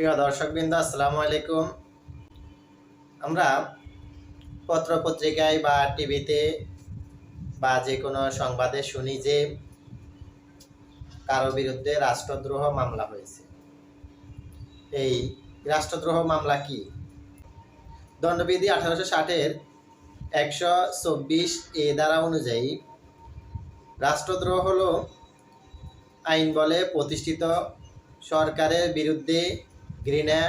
প্রিয় দর্শকবৃন্দ, আসসালামু আলাইকুম। আমরা পত্র পত্রিকায় বা টিভিতে বা যে কোনো সংবাদে শুনি যে কারও বিরুদ্ধে রাষ্ট্রদ্রোহ মামলা হয়েছে। এই রাষ্ট্রদ্রোহ মামলা কি? দণ্ডবিধি আঠারোশো ষাটের একশো চব্বিশ এ দ্বারা অনুযায়ী রাষ্ট্রদ্রোহ হলো আইন বলে প্রতিষ্ঠিত সরকারের বিরুদ্ধে ঘৃণা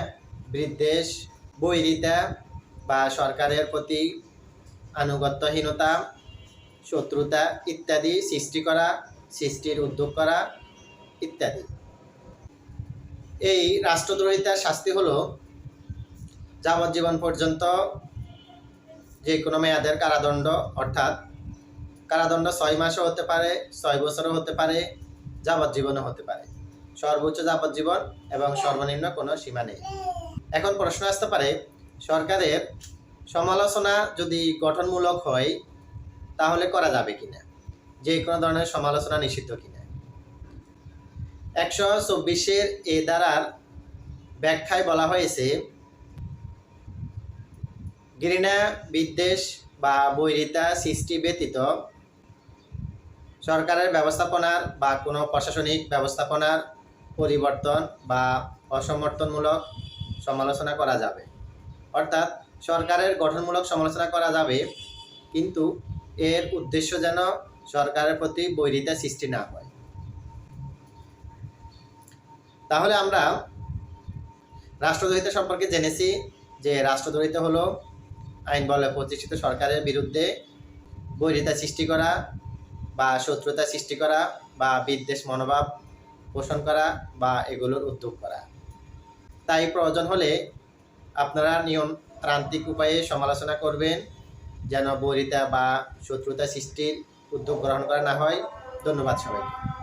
বিদ্বেষ বৈরিতা বা সরকারের প্রতি আনুগত্যহীনতা, শত্রুতা ইত্যাদি সৃষ্টি করা, সৃষ্টির উদ্যোগ করা ইত্যাদি। এই রাষ্ট্রদ্রোহিতার শাস্তি হলো যাবজ্জীবন পর্যন্ত যে কোনো মেয়াদের কারাদণ্ড, অর্থাৎ কারাদণ্ড ছয় মাসও হতে পারে, ছয় বছরও হতে পারে, যাবজ্জীবনও হতে পারে। সর্বোচ্চ যাবজ্জীবন এবং সর্বনিম্ন কোনো সীমা নেই। এখন প্রশ্ন আসতে পারে, সরকারের সমালোচনা যদি গঠনমূলক হয়, তাহলে করা যাবে কিনা যে কোনো ধরনের সমালোচনা নিষিদ্ধ কিনা একশো চব্বিশের এ দ্বারার ব্যাখ্যায় বলা হয়েছে, ঘৃণা, বিদ্বেষ বা বৈরিতা সৃষ্টি ব্যতীত সরকারের ব্যবস্থাপনার বা কোনো প্রশাসনিক ব্যবস্থাপনার পরিবর্তন বা অসমর্থনমূলক সমালোচনা করা যাবে। অর্থাৎ সরকারের গঠনমূলক সমালোচনা করা যাবে, কিন্তু এর উদ্দেশ্য যেন সরকারের প্রতি বৈরিতা সৃষ্টি না হয়। তাহলে আমরা রাষ্ট্রদ্রোহিতা সম্পর্কে জেনেছি যে রাষ্ট্রদ্রোহিতা হলো আইন বলে প্রতিষ্ঠিত সরকারের বিরুদ্ধে বৈরিতা সৃষ্টি করা বা শত্রুতা সৃষ্টি করা বা বিদ্বেষ মনোভাব পোষণ করা বা এগুলোর উদ্যোগ করা। তাই প্রয়োজন হলে আপনারা নিয়ম প্রান্তিক উপায়ে সমালোচনা করবেন, যেন বৈরিতা বা শত্রুতা সৃষ্টির উদ্যোগ গ্রহণ করা না হয়। ধন্যবাদ সবাইকে।